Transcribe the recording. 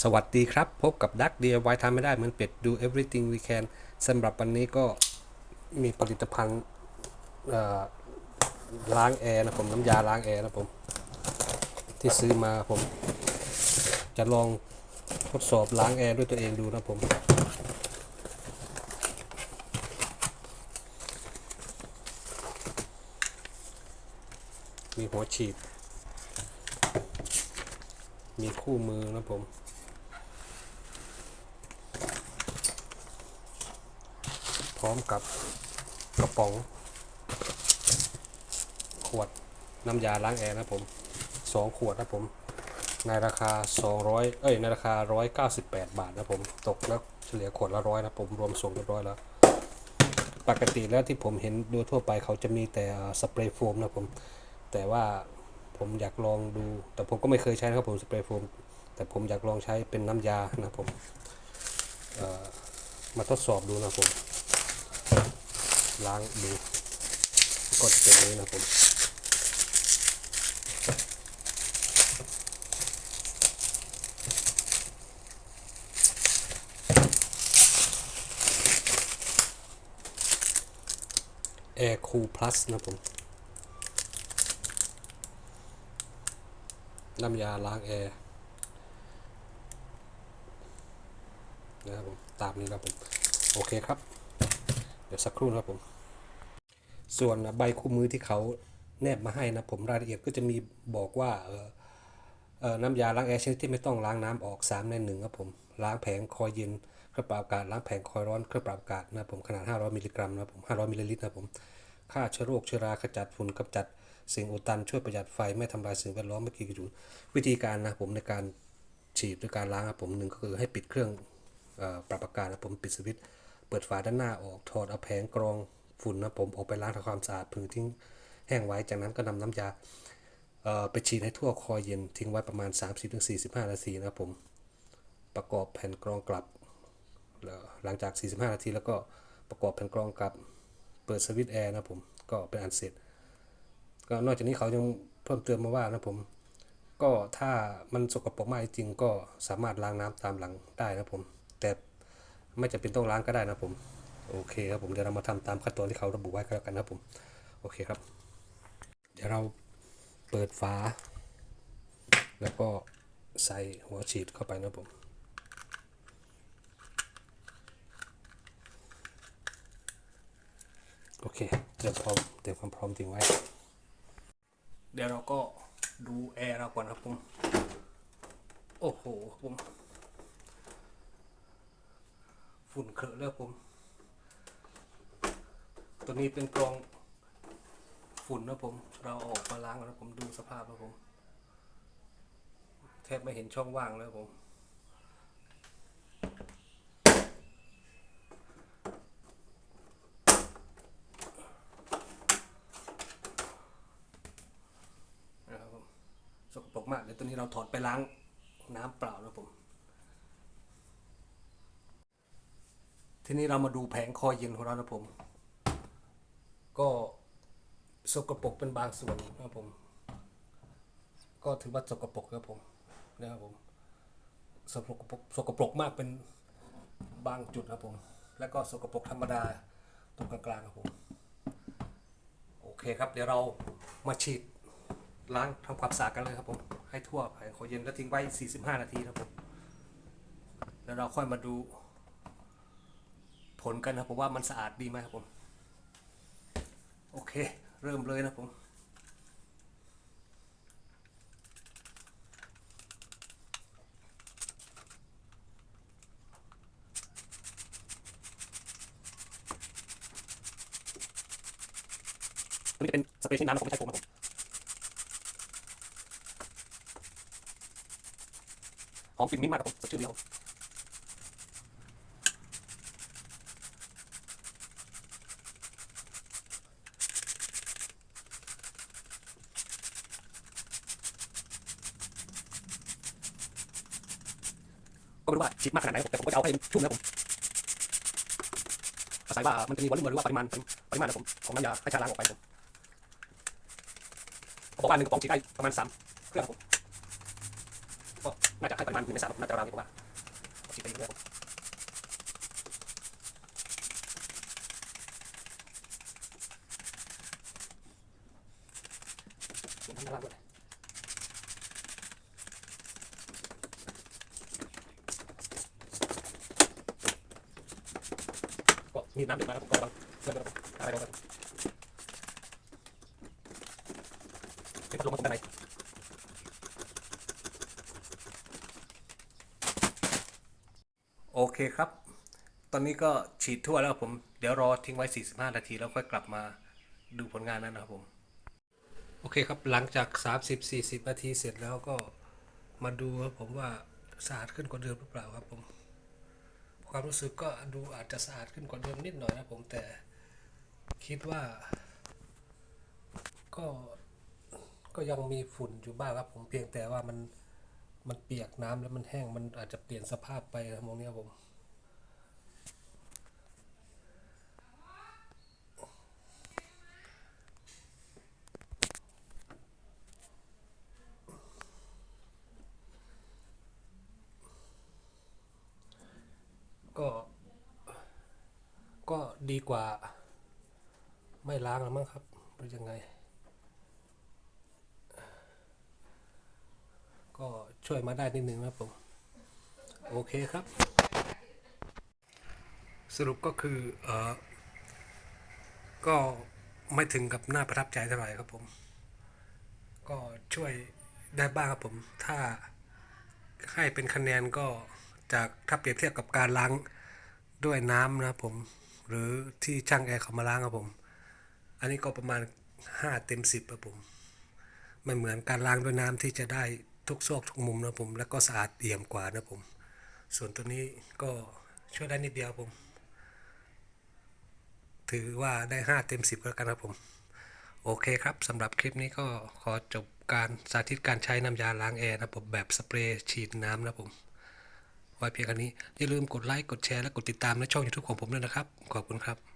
สวัสดีครับ พบกับดัก DIY ทำไม่ได้เหมือนเป็ด do everything we can สำหรับวันนี้ก็มีผลิตภัณฑ์ล้างแอร์นะผมน้ำยาล้างแอร์นะผม ที่ซื้อมาผม จะลองทดสอบล้างแอร์ด้วยตัวเองดูนะผม มีหัวฉีด มีคู่มือนะผม ร้อมกับกระป๋อง ขวดน้ำยาล้างแอร์นะผมสองขวดนะผมในราคา 200 เอ้ย ในราคา 198 บาทนะผม ตกแล้วเฉลี่ยขวดละร้อยนะผม รวมส่งเรียบร้อยแล้ว ปกติแล้วที่ผมเห็นโดยทั่วไปเขาจะมีแต่สเปรย์โฟมนะผม แต่ว่าผมอยากลองดู แต่ผมก็ไม่เคยใช้นะครับผมสเปรย์โฟม แต่ผมอยากลองใช้เป็นน้ำยานะผม มาทดสอบดูนะผม ล้างดูก็จะเป็นนี้นะผม Air Cool Plus นะผมน้ำยาล้างแอร์นะครับผมตามนี้ครับผม โอเคครับ เดี๋ยวสักครู่นะครับผม ส่วนใบคู่มือที่เขาแนบมาให้นะผมรายละเอียดก็จะมีบอกว่าเออเออน้ำยาล้างแอร์ชนิดที่ไม่ต้องล้างน้ำออก 3 ใน1ครับผมล้างแผงคอยเย็นเครื่องปรับอากาศล้างแผงคอยร้อนเครื่องปรับอากาศนะผมขนาด 500 มิลลิกรัมนะผม 500 มิลลิลิตรนะผมฆ่าเชื้อโรคเชื้อราขจัดฝุ่นกำจัดสิ่งอุดตันช่วยประหยัดไฟไม่ทำลายสิ่งแวดล้อมไม่กีดกันวิธีการนะผมในการฉีดด้วยการล้างครับผมหนึ่งก็คือให้ปิดเครื่องเอ่อปรับอากาศนะผมปิดสวิตช์เปิดฝาด้านหน้าออกถอดเอาแผงกรอง ฝุ่นนะผมออกไปล้างทำความสะอาดพึงทิ้งแห้งไว้ จากนั้นก็นำน้ำยาไปฉีดให้ทั่วคอยเย็นทิ้งไว้ประมาณ 30-45 นาทีนะผมประกอบแผ่นกรองกลับ หลังจาก 45 นาทีแล้วก็ประกอบแผ่นกรองกลับ เปิดสวิตช์แอร์นะผมก็เป็นอันเสร็จ ก็นอกจากนี้เขายังเพิ่มเติมมาว่านะผมก็ถ้ามันสกปรกมากจริงก็สามารถล้างน้ำตามหลังได้นะผม แต่ไม่จำเป็นต้องล้างก็ได้นะผม โอเคครับผมเดี๋ยวเรามาทำตามขั้นตอนที่เขาระบุไว้ก็แล้วกันนะผมโอเคครับ เดี๋ยวเราเปิดฝา แล้วก็ใส่หัวฉีดเข้าไปนะผมโอเคเตรียมพร้อมเตรียมความพร้อมทิ้งไว้ เดี๋ยวเราก็ดูแอร์เราก่อนครับผม โอ้โหผม ฝุ่นเคอะแล้วผม ตัวนี้เป็นกรองฝุ่นนะผม เราเอาออกมาล้างแล้วผมดูสภาพแล้วผม แทบไม่เห็นช่องว่างแล้วผมนะครับผมสกปรกมากเดี๋ยวตัวนี้เราถอดไปล้างน้ำเปล่านะผม ทีนี้เรามาดูแผงคอยเย็นของเรานะผม ก็สกปรกเป็นบางส่วนนะครับผม ก็ถือว่าสกปรกครับผมนะครับผมสกปรกสกปรกมากเป็นบางจุดครับผม แล้วก็สกปรกธรรมดาตรงกลางๆครับผมโอเคครับ เดี๋ยวเรามาฉีดล้างทำความสะอาดกันเลยครับผมให้ทั่วแผงขอเย็นแล้วทิ้งไว้ 45 นาทีครับผมแล้วเราค่อยมาดูผลกันครับผมว่ามันสะอาดดีไหมครับผม โอเค เริ่มเลยนะผม ตัวนี้เป็นสเปรย์ฉีดน้ำนะผมไม่ใช้โฟมครับผม หอมกลิ่นมิ้นท์มากครับผมสดชื่นดีครับผม ไม่รู้ว่าฉีดมากขนาดไหนแต่ผมก็จะเอาให้ชุ่มนะผมอาศัยว่ามันจะมีวอลลุ่มหรือว่าปริมาณปริมาณนะผมของน้ำยาให้ชาล้างออกไปผมบอกว่าหนึ่งกระป๋องฉีดได้ประมาณสามเครื่องผมก็น่าจะให้ปริมาณหนึ่งในสามน่าจะราวนี้ผมว่าฉีดไปเรื่อยๆผมทำด้านล่างด้วย มีน้ำเดือดมาแล้วผมก็ระวังเพื่อนระวังอะไรระวังเป็นพัดลมมาตรงด้านในโอเคครับ ตอนนี้ก็ฉีดทั่วแล้วครับผม เดี๋ยวรอทิ้งไว้ 45 นาทีแล้วค่อยกลับมาดูผลงานนั้นนะครับผม โอเคครับ หลังจาก 30-40 นาทีเสร็จแล้วก็มาดูครับผมว่าสะอาดขึ้นกว่าเดิมหรือเปล่าครับผม ความรู้สึกก็ดูอาจจะสะอาดขึ้นกว่าเดิมนิดหน่อยนะผมแต่คิดว่า ก็ก็ยังมีฝุ่นอยู่บ้างครับ ผมเพียงแต่ว่ามันมันเปียกน้ำแล้วมันแห้งมันอาจจะเปลี่ยนสภาพไปนะมองนี้ครับผม ก็ ก็ ดีกว่า ไม่ล้างแล้วมั้งครับหรือยังไง ก็ช่วยมาได้นิดนึงนะผม โอเคครับ สรุปก็คือเออก็ไม่ถึงกับน่าประทับใจเท่าไหร่ครับผม ก็ช่วยได้บ้างครับผม ถ้าให้เป็นคะแนนก็จากถ้าเปรียบเทียบกับการล้างด้วยน้ำนะครับผม หรือที่ช่างแอร์เขามาล้างครับผม อันนี้ก็ประมาณ 5 เต็ม 10ครับผมไม่เหมือนการล้างด้วยน้ำที่จะได้ทุกซอกทุกมุมนะผม แล้วก็สะอาดเอี่ยมกว่านะผม ส่วนตัวนี้ก็ช่วยได้นิดเดียวผม ถือว่าได้ 5 เต็ม 10แล้วกันครับผม โอเคครับสำหรับคลิปนี้ก็ขอจบการสาธิตการใช้น้ำยาล้างแอร์นะผมแบบสเปรย์ฉีดน้ำนะผม ไว้เพียงแค่นี้อย่าลืมกดไลค์กดแชร์และกดติดตามในช่อง YouTube ของผมด้วยนะครับ ขอบคุณครับ